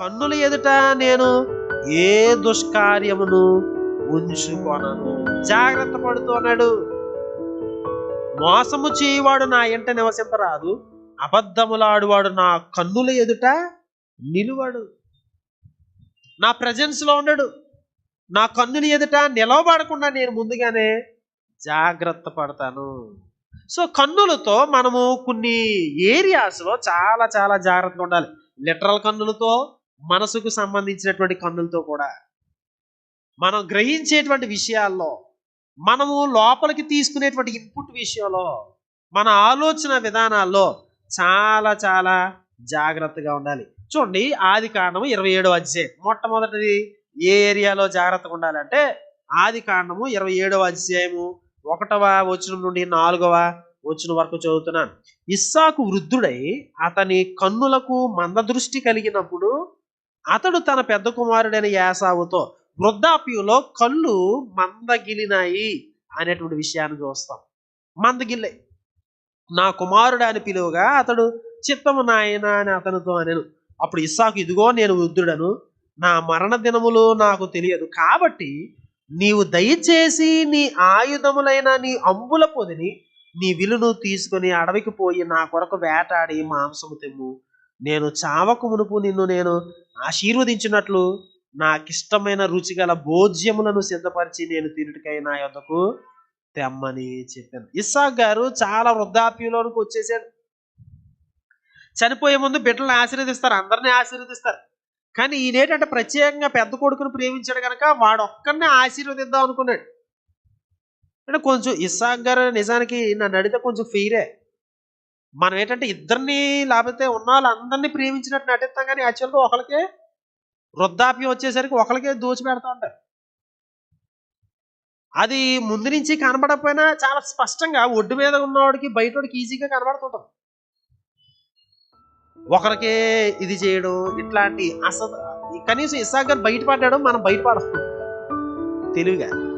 కన్నుల ఎదుట నేను ఏ దుష్కార్యమును ఉంచుకొనను? జాగ్రత్త పడుతున్నాడు మోసము చేయవాడు నా ఎంట నివసింపరాదు. అబద్ధములాడువాడు నా కన్నుల ఎదుట నిలువడు. నా ప్రజెన్స్లో ఉండడు నా కన్నుల ఎదుట నిలవబడకుండా నేను ముందుగానే జాగ్రత్త పడతాను. సో కన్నులతో మనము కొన్ని ఏరియాస్లో చాలా చాలా జాగ్రత్తగా ఉండాలి. లిటరల్ కన్నులతో మనసుకు సంబంధించినటువంటి కన్నులతో కూడా. మనం గ్రహించేటువంటి విషయాల్లో మనము లోపలికి తీసుకునేటువంటి ఇన్పుట్ విషయంలో మన ఆలోచన విధానాల్లో చాలా చాలా జాగ్రత్తగా ఉండాలి. చూడండి ఆది కాండము ఇరవై ఏడవ అధ్యాయం. మొట్టమొదటిది ఏ ఏరియాలో జాగ్రత్తగా ఉండాలంటే ఆది కాండము ఇరవై ఏడవ అధ్యాయము ఒకటవ వచనం నుండి నాలుగవ వచనం వరకు చదువుతున్నాను. ఇస్సాకు వృద్ధుడై అతని కన్నులకు మందదృష్టి కలిగినప్పుడు అతడు తన పెద్ద కుమారుడైన యాసావుతో వృద్ధాప్యంలో కళ్ళు మందగిలినాయి అనేటువంటి విషయాన్ని చూస్తాం మందగిల్లే నా కుమారుడు అని పిలువగా అతడు చిత్తము నాయన అని అతనితో అనెను. అప్పుడు ఇస్సాకు ఇదిగో నేను వృద్ధుడను. నా మరణ దినములు నాకు తెలియదు. కాబట్టి నీవు దయచేసి నీ ఆయుధములైన నీ అంబుల పొదిని నీ విలును తీసుకొని అడవికి పోయి నా కొరకు వేటాడి మాంసము తెమ్ము నేను చావకు మునుపు నిన్ను నేను ఆశీర్వదించినట్లు నాకిష్టమైన రుచిగల భోజ్యములను సిద్ధపరిచి నేను తిరుటికై నా యొద్దకు తెమ్మని చెప్పాను. ఇస్సాక్ గారు చాలా వృద్ధాప్యంలోనికి వచ్చేసాడు. చనిపోయే ముందు బిడ్డలను ఆశీర్వదిస్తారు అందరినీ ఆశీర్వదిస్తారు. కానీ ఈయనేటంటే ప్రత్యేకంగా పెద్ద కొడుకును ప్రేమించాడు కనుక వాడు ఒక్కరినే ఆశీర్వదిద్దాం అనుకున్నాడు. అంటే కొంచెం ఇస్సాక్ గారు నిజానికి నన్ను అడిగితే కొంచెం ఫెయిరే మనం ఏంటంటే ఇద్దరిని లేకపోతే ఉన్న వాళ్ళందరినీ ప్రేమించినట్టు నటిస్తాం కానీ యాక్చువల్గా ఒకరికే వృద్ధాప్యం వచ్చేసరికి ఒకరికే దోచి పెడతా ఉంటారు. అది ముందు నుంచి కనబడకపోయినా చాలా స్పష్టంగా ఒడ్డు మీద ఉన్నవాడికి బయటోడికి ఈజీగా కనబడుతుంటాం ఒకరికే ఇది చేయడం ఇట్లాంటి అసలు కనీసం ఇసాగర్ బయటపడ్డాడు మనం బయటపడము తెలివిగా.